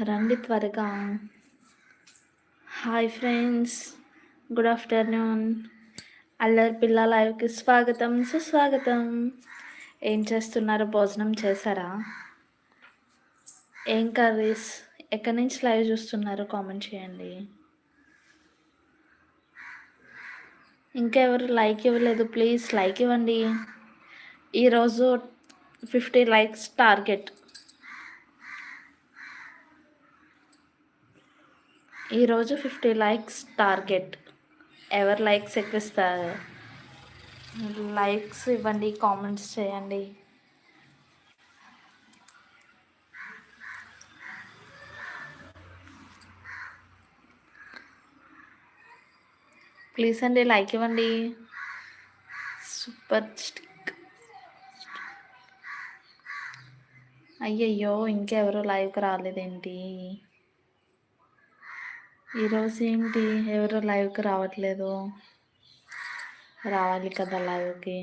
రండి త్వరగా. Hi friends good afternoon. అల్లరి పిల్ల లైవ్కి స్వాగతం సుస్వాగతం. ఏం చేస్తున్నారు? భోజనం చేశారా? ఏం కర్రీస్? ఎక్కడి నుంచి లైవ్ చూస్తున్నారు? కామెంట్ చేయండి. ఇంకెవరు లైక్ ఇవ్వలేదు? ప్లీజ్ లైక్ ఇవ్వండి. ఈరోజు ఫిఫ్టీ లైక్స్ టార్గెట్. ఈరోజు ఫిఫ్టీ లైక్స్ టార్గెట్. ఎవరు లైక్స్ ఎక్కిస్తారు లైక్స్ ఇవ్వండి కామెంట్స్ చేయండి. ప్లీజ్ అండి లైక్ ఇవ్వండి. Super stick. అయ్యయ్యో ఇంకెవరు లైవ్కి రాలేదేంటి? ఈరోజు ఏంటి? ఎవరు లైవ్కి రావట్లేదు. రావాలి కదా లైవ్కి